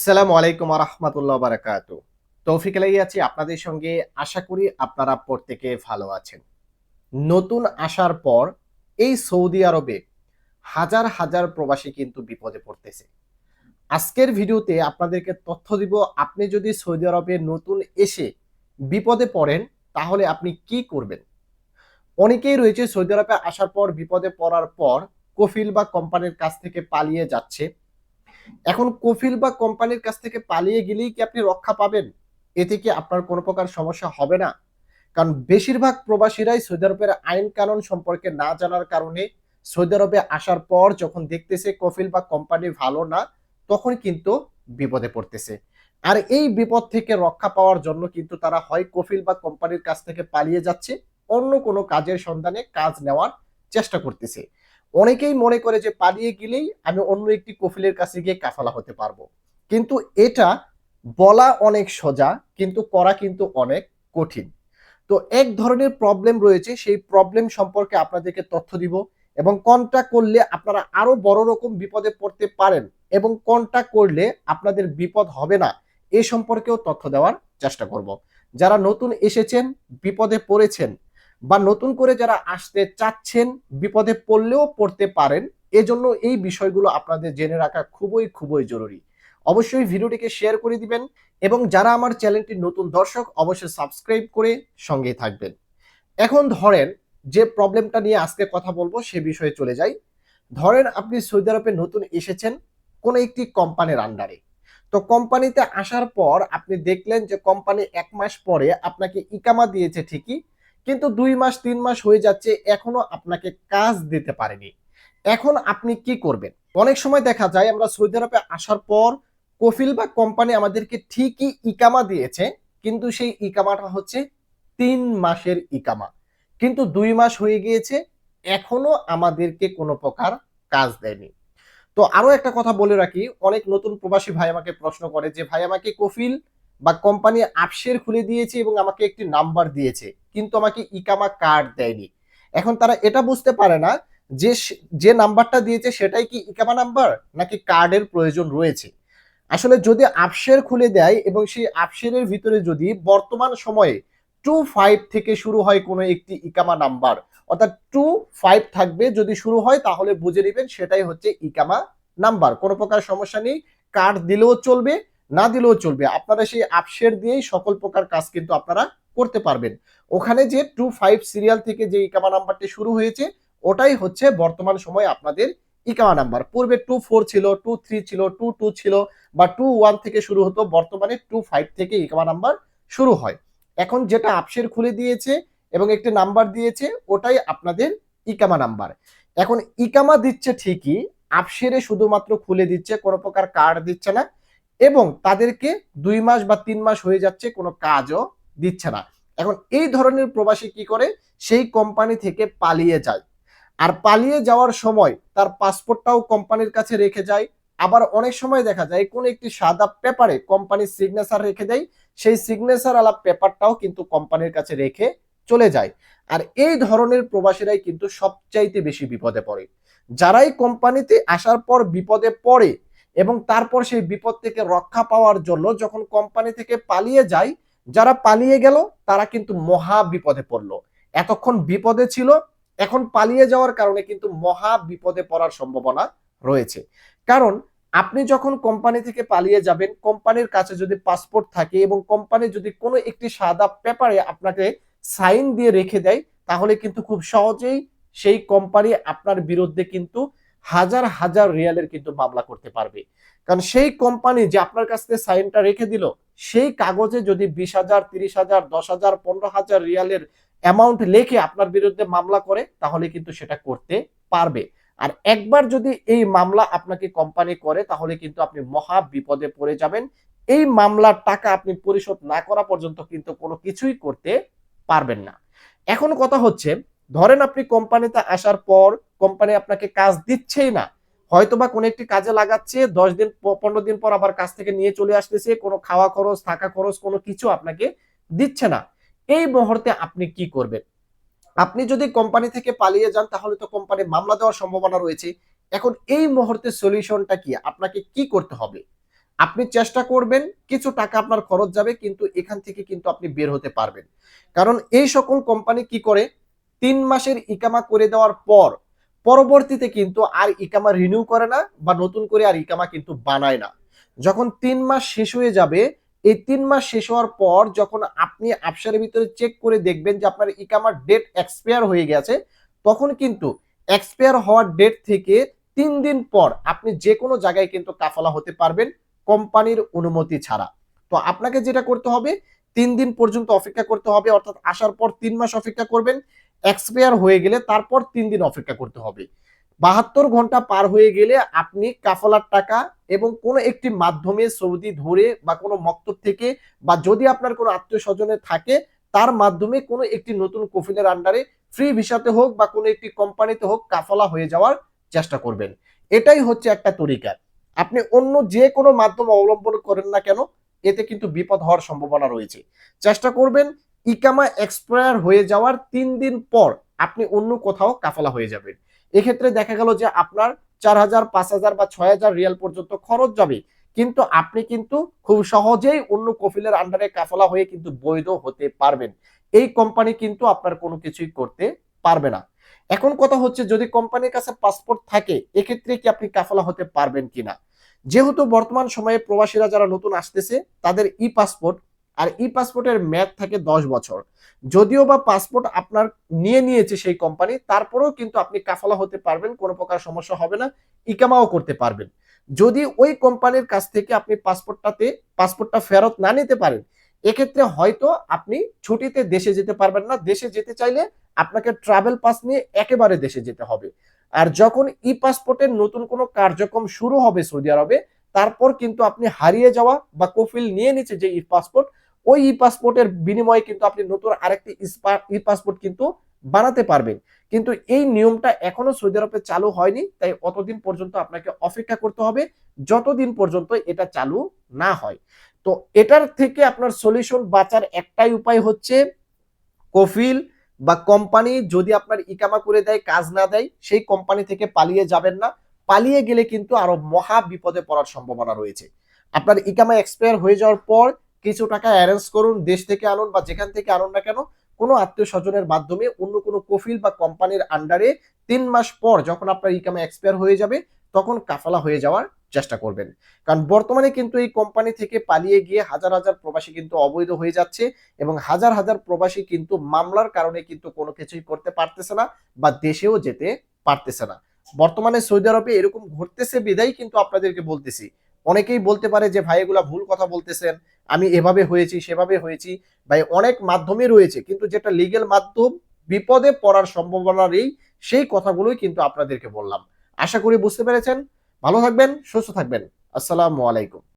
আসসালামু আলাইকুম রহমতুল্লাহ বারাকাত। তৌফিক আলাই আছি আপনাদের সঙ্গে। আশা করি আপনারা প্রত্যেকে ভালো আছেন। নতুন আসার পর এই সৌদি আরবে হাজার হাজার প্রবাসী কিন্তু বিপদে পড়তেছে। আজকের ভিডিওতে আপনাদেরকে তথ্য দিব, আপনি যদি সৌদি আরবে নতুন এসে বিপদে পড়েন, তাহলে আপনি কি করবেন? অনেকেই রয়েছে সৌদি আরবে আসার পর, বিপদে পড়ার পর কফিল বা কোম্পানির কাছ থেকে পালিয়ে যাচ্ছে। এখন কফিল বা কোম্পানির কাছ থেকে পালিয়ে গেলেই কি আপনি রক্ষা পাবেন? এতে কি আপনার কোনো প্রকার সমস্যা হবে না? কারণ বেশিরভাগ প্রবাসীরাই সৌদি আরবের আইন কানুন সম্পর্কে না জানার কারণে সৌদি আরবে আসার পর যখন দেখতেছে কফিল বা কোম্পানি ভালো না, তখন কিন্তু বিপদে পড়তেছে। আর এই বিপদ থেকে রক্ষা পাওয়ার জন্য কিন্তু তারা হয় কফিল বা কোম্পানির কাছ থেকে পালিয়ে যাচ্ছে, অন্য কোনো কাজের সন্ধানে কাজ নেওয়ার চেষ্টা করতেছে। অনেকেই মনে করে যে পালিয়ে গেলেই আমি অন্য একটি কফিলের কাছে গিয়ে কাফালা হতে পারব। কিন্তু এটা বলা অনেক সোজা, কিন্তু করা কিন্তু অনেক কঠিন। তো এক ধরনের প্রবলেম রয়েছে, সেই প্রবলেম সম্পর্কে আপনাদেরকে তথ্য দিব এবং কোনটা করলে আপনারা আরও বড় রকম বিপদে পড়তে পারেন এবং কোনটা করলে আপনাদের বিপদ হবে না, এ সম্পর্কেও তথ্য দেওয়ার চেষ্টা করব। যারা নতুন এসেছেন, বিপদে পড়েছেন বা নতুন করে যারা আসতে চাচ্ছেন, বিপদে পড়লেও পড়তে পারেন, এজন্য এই বিষয়গুলো আপনাদের জেনে রাখা খুবই খুবই জরুরি। অবশ্যই ভিডিওটিকে শেয়ার করে দিবেন এবং যারা আমার চ্যানেলটির নতুন দর্শক, অবশ্যই সাবস্ক্রাইব করে সঙ্গে থাকবেন। এখন ধরেন যে প্রবলেমটা নিয়ে আজকে কথা বলব সে বিষয়ে চলে যাই। ধরেন আপনি সৌদি আরবে নতুন এসেছেন কোন একটি কোম্পানির আন্ডারে তো কোম্পানিতে আসার পর আপনি দেখলেন যে কোম্পানি এক মাস পরে আপনাকে ইকামা দিয়েছে ঠিকই কিন্তু দুই মাস, তিন মাস হয়ে যাচ্ছে, এখনও আপনাকে কাজ দিতে পারেনি। এখন আপনি কি করবেন? অনেক সময় দেখা যায় আমরা সৌদি আরবে আসার পর কফিল বা কোম্পানি আমাদেরকে ঠিকই ইকামা দিয়েছে, কিন্তু সেই ইকামাটা হচ্ছে তিন মাসের ইকামা। কিন্তু দুই মাস হয়ে গিয়েছে, এখনও আমাদেরকে কোনো প্রকার কাজ দেয়নি। তো আরও একটা কথা বলে রাখি, অনেক নতুন প্রবাসী ভাই আমাকে প্রশ্ন করে যে, ভাই, আমাকে কফিল বা কোম্পানি আপশের খুলে দিয়েছে এবং আমাকে একটি নাম্বার দিয়েছে, কিন্তু আমাকে ইকামা কার্ড দেয়নি। এখন তারা এটা বুঝতে পারে না যে যে নাম্বারটা দিয়েছে সেটাই কি ইকামা নাম্বার নাকি কার্ডের প্রয়োজন রয়েছে। আসলে যদি আপসের খুলে দেয় এবং সেই আপশেরের ভিতরে যদি বর্তমান সময়ে টু ফাইভ থেকে শুরু হয় কোনো একটি ইকামা নাম্বার অর্থাৎ টু ফাইভ থাকবে যদি শুরু হয় তাহলে বুঝে নেবেন সেটাই হচ্ছে ইকামা নাম্বার কোনো প্রকার সমস্যা নেই কার্ড দিলেও চলবে না দিলেও চলবে। আপনারা সেই আপশের দিয়েই সকল প্রকার কাজ কিন্তু আপনারা করতে পারবেন। ওখানে যে টু ফাইভ সিরিয়াল থেকে যে ইকামা নাম্বারটি শুরু হয়েছে, ওটাই হচ্ছে বর্তমান সময়ে আপনাদের ইকামা নাম্বার। পূর্বে টু ফোর ছিল টু থ্রি ছিল টু টু ছিল বা টু ওয়ান থেকে শুরু হতো, বর্তমানে টু ফাইভ থেকে ইকামা নাম্বার শুরু হয়। এখন যেটা আপসের খুলে দিয়েছে এবং একটি নাম্বার দিয়েছে, ওটাই আপনাদের ইকামা নাম্বার। এখন ইকামা দিচ্ছে ঠিকই আপসেরে শুধুমাত্র খুলে দিচ্ছে, কোনো প্রকার কার্ড দিচ্ছে না। এবং তাদেরকে দুই মাস বা তিন মাস হয়ে যাচ্ছে, কোনো কাজও দিচ্ছে না। এখন এই ধরনের প্রবাসী কি করে? সেই কোম্পানি থেকে পালিয়ে যায়। আর পালিয়ে যাওয়ার সময় তার পাসপোর্টটাও কোম্পানির কাছে রেখে যায়। আবার অনেক সময় দেখা যায়, কোন একটি সাদা পেপারে কোম্পানির সিগনেচার রেখে দেয়, সেই সিগনেচার আলা পেপারটাও কিন্তু কোম্পানির কাছে রেখে চলে যায়। আর এই ধরনের প্রবাসীরাই কিন্তু সবচাইতে বেশি বিপদে পড়ে। যারাই কোম্পানিতে আসার পর বিপদে পড়ে এবং তারপর সেই বিপদ থেকে রক্ষা পাওয়ার জন্য যখন কোম্পানি থেকে পালিয়ে যায়, যারা পালিয়ে গেল, তারা কিন্তু মহা বিপদে পড়ল। এতক্ষণ বিপদে ছিল, এখন পালিয়ে যাওয়ার কারণে কিন্তু মহা বিপদে পড়ার সম্ভাবনা রয়েছে। কারণ আপনি যখন কোম্পানি থেকে পালিয়ে যাবেন, কোম্পানির কাছে যদি পাসপোর্ট থাকে এবং কোম্পানি যদি কোনো একটি সাদা পেপারে আপনাকে সাইন দিয়ে রেখে দেয়, তাহলে কিন্তু খুব সহজেই সেই কোম্পানি আপনার বিরুদ্ধে কিন্তু হাজার হাজার রিয়ালের কিন্তু মামলা করতে পারবে। কারণ সেই কোম্পানি যে আপনার কাছ থেকে সাইনটা রেখে দিল, সেই কাগজে যদি বিশ হাজার, তিরিশ হাজার, দশ হাজার, পনেরো হাজার রিয়ালের অ্যামাউন্ট লেখে আপনার বিরুদ্ধে মামলা করে, তাহলে কিন্তু সেটা করতে পারবে। আর একবার যদি এই মামলা আপনাকে কোম্পানি করে, তাহলে কিন্তু আপনি মহা বিপদে পড়ে যাবেন। এই মামলার টাকা আপনি পরিশোধ না করা পর্যন্ত কিন্তু কোনো কিছুই করতে পারবেন না। এখন কথা হচ্ছে, ধরেন আপনি কোম্পানিতে আসার পর কোম্পানি আপনাকে কাজ দিচ্ছেই না। হয়তো বা কোনো একটি কাজে লাগাচ্ছে, দশ দিন পনেরো দিন পর আবার কাজ থেকে নিয়ে চলে আসতেছে, কোনো খাওয়া খরচ, থাকা খরচ, কোনো কিছু আপনাকে দিচ্ছে না। এই মুহূর্তে আপনি কি করবেন? আপনি যদি কোম্পানি থেকে পালিয়ে যান, তাহলে তো কোম্পানি মামলা দেওয়ার সম্ভাবনা রয়েছে। এখন এই মুহূর্তে সলিউশনটা কি? আপনাকে কি করতে হবে? আপনি চেষ্টা করবেন, কিছু টাকা আপনার খরচ যাবে, কিন্তু এখান থেকে কিন্তু আপনি বের হতে পারবেন। কারণ এই সকল কোম্পানি কি করে? তিন মাসের ইকামা করে দেওয়ার পর পরবর্তীতে কিন্তু আর ইকামা রিনিউ করে না বা নতুন করে আর ইকামা কিন্তু বানায় না। যখন তিন মাস শেষ হয়ে যাবে, এই তিন মাস শেষ হওয়ার পর যখন আপনি আপসারের ভিতরে চেক করে দেখবেন যে আপনার ইকামার ডেট এক্সপায়ার হয়ে গেছে, তখন কিন্তু এক্সপায়ার হওয়ার ডেট থেকে তিন দিন পর আপনি যে কোনো জায়গায় কিন্তু কাফালা হতে পারবেন কোম্পানির অনুমতি ছাড়া। তো আপনাকে যেটা করতে হবে, তিন দিন পর্যন্ত অপেক্ষা করতে হবে, অর্থাৎ আসার পর তিন মাস অপেক্ষা করবেন এক্সপায়ার হয়ে গেলে তারপর তিন দিন অপেক্ষা করতে হবে। বাহাত্তর ঘণ্টা পার হয়ে গেলে আপনি কাফলার টাকা এবং কোনো একটি মাধ্যমে সৌদি ধরে বা কোনো মক্তব থেকে বা যদি আপনার কোনো আত্মীয় স্বজনে থাকে, তার মাধ্যমে কোনো একটি নতুন কফিলের আন্ডারে ফ্রি ভিসাতে হোক বা কোনো একটি কোম্পানিতে হোক কাফলা হয়ে যাওয়ার চেষ্টা করবেন। এটাই হচ্ছে একটা তরিকা। আপনি অন্য যে কোনো মাধ্যম অবলম্বন করেন না কেন, এতে কিন্তু বিপদ হওয়ার সম্ভাবনা রয়েছে। চেষ্টা করবেন ইকামা এক্সপায়ার হয়ে যাওয়ার তিন দিন পর আপনি অন্য কোথাও কাফলা হয়ে যাবেন। এক্ষেত্রে দেখা গেল যে আপনার চার হাজার, পাঁচ হাজার বা ছয় হাজার রিয়াল পর্যন্ত খরচ যাবে। কিন্তু আপনি কিন্তু খুব সহজেই অন্য কফিলের আন্ডারে কাফলা হয়ে কিন্তু বৈধ হতে পারবেন। এই কোম্পানি কিন্তু আপনার কোনো কিছুই করতে পারবে না। এখন কথা হচ্ছে, যদি কোম্পানির কাছে পাসপোর্ট থাকে, এক্ষেত্রে কি আপনি কাফলা হতে পারবেন কিনা? যেহেতু বর্তমান সময়ে প্রবাসীরা যারা নতুন আসতেছে, তাদের ই পাসপোর্ট আর ই পাসপোর্টের মেয়াদ থাকে দশ বছর। যদিও বা পাসপোর্ট আপনার নিয়ে নিয়েছে সেই কোম্পানি তারপরেও কিন্তু আপনি কাফালা হতে পারবেন, কোনো প্রকার সমস্যা হবে না, ইকামাও করতে পারবেন। যদি ওই কোম্পানির কাছ থেকে আপনি পাসপোর্টটাতে পাসপোর্টটা ফেরত না নিতে পারেন, এক্ষেত্রে হয়তো আপনি ছুটিতে দেশে যেতে পারবেন না। দেশে যেতে চাইলে আপনাকে ট্রাভেল পাস নিয়ে একেবারে দেশে যেতে হবে। আর যখন ই পাসপোর্টের নতুন কোনো কার্যক্রম শুরু হবে সৌদি আরবে, তারপর কিন্তু আপনি হারিয়ে যাওয়া বা কফিল নিয়ে নিচ্ছে যে ই পাসপোর্ট ওই ই পাসপোর্টের বিনিময়ে কিন্তু আপনি নতুন আরেকটি ই পাসপোর্ট কিন্তু বানাতে পারবেন। কিন্তু এই নিয়মটা এখনও সৌদি আরবে চালু হয়নি, তাই অতদিন পর্যন্ত আপনাকে অপেক্ষা করতে হবে, যতদিন পর্যন্ত এটা চালু না হয়। তো এটার থেকে আপনার সলিউশন বাঁচার একটাই উপায় হচ্ছে কফিল বা কোম্পানি যদি আপনার ইকামা করে দেয়, কাজ না দেয়, সেই কোম্পানি থেকে পালিয়ে যাবেন না। পালিয়ে গেলে কিন্তু আরও মহা বিপদে পড়ার সম্ভাবনা রয়েছে। আপনার ইকামা এক্সপায়ার হয়ে যাওয়ার পর কিছু টাকা অ্যারেঞ্জ করুন, দেশ থেকে আনুন বা যেখান থেকে আনুন না কেন, কোনো আত্মীয় স্বজনের মাধ্যমে অন্য কোনো কফিল বা কোম্পানির আন্ডারে তিন মাস পর যখন আপনার ইকামা এক্সপায়ার হয়ে যাবে, তখন কাফালা হয়ে যাওয়ার চেষ্টা করবেন। কারণ বর্তমানে কিন্তু এই কোম্পানি থেকে পালিয়ে গিয়ে হাজার হাজার প্রবাসী কিন্তু অবৈধ হয়ে যাচ্ছে এবং হাজার হাজার প্রবাসী কিন্তু মামলার কারণে কিন্তু কোনো কিছুই করতে পারতেছে না বা দেশেও যেতে পারতেছে না। বর্তমানে সৌদি আরবে এরকম ঘটতেছে বিদায় কিন্তু আপনাদেরকে বলতেছি। অনেকেই বলতে পারে যে, ভাই, এগুলা ভুল কথা বলতেছেন। আমি এভাবে হয়েছি, সেভাবে হয়েছি। ভাই, অনেক মাধ্যমে রয়েছে, কিন্তু যেটা লিগেল মাধ্যম, বিপদে পড়ার সম্ভাবনা নেই সেই কথাগুলোই কিন্তু আপনাদেরকে বললাম। আশা করি বুঝতে পেরেছেন। ভালো থাকবেন, সুস্থ থাকবেন। আসসালামু আলাইকুম।